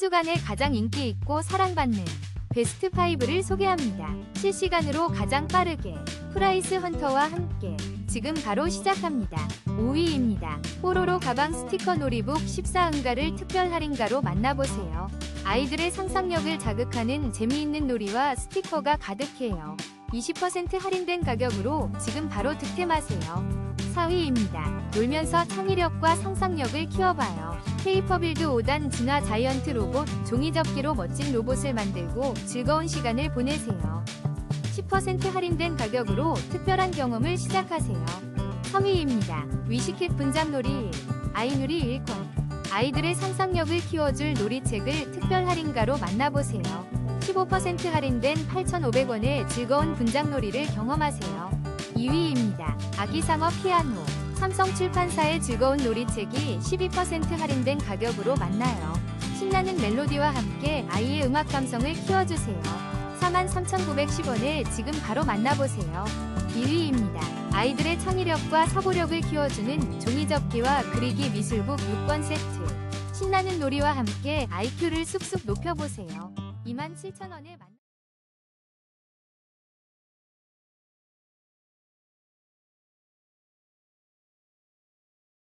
주간에 가장 인기 있고 사랑받는 베스트 5를 소개합니다. 실시간으로 가장 빠르게 프라이스 헌터와 함께 지금 바로 시작합니다. 5위입니다. 뽀로로 가방 스티커 놀이북 14응가를 특별 할인가로 만나보세요. 아이들의 상상력을 자극하는 재미있는 놀이와 스티커가 가득해요. 20% 할인된 가격으로 지금 바로 득템하세요. 4위입니다. 놀면서 창의력과 상상력을 키워봐요. 페이퍼 빌드 5단 진화 자이언트 로봇 종이접기로 멋진 로봇을 만들고 즐거운 시간을 보내세요. 10% 할인된 가격으로 특별한 경험을 시작하세요. 3위입니다. 위시캣 분장놀이 아이누리 1권 아이들의 상상력을 키워줄 놀이책을 특별 할인가로 만나보세요. 15% 할인된 8,500원의 즐거운 분장놀이를 경험하세요. 2위입니다. 아기상어 피아노 삼성 출판사의 즐거운 놀이책이 12% 할인된 가격으로 만나요. 신나는 멜로디와 함께 아이의 음악 감성을 키워주세요. 43,910원에 지금 바로 만나보세요. 1위입니다. 아이들의 창의력과 사고력을 키워주는 종이접기와 그리기 미술북 6권 세트. 신나는 놀이와 함께 IQ를 쑥쑥 높여보세요. 27,000원에 만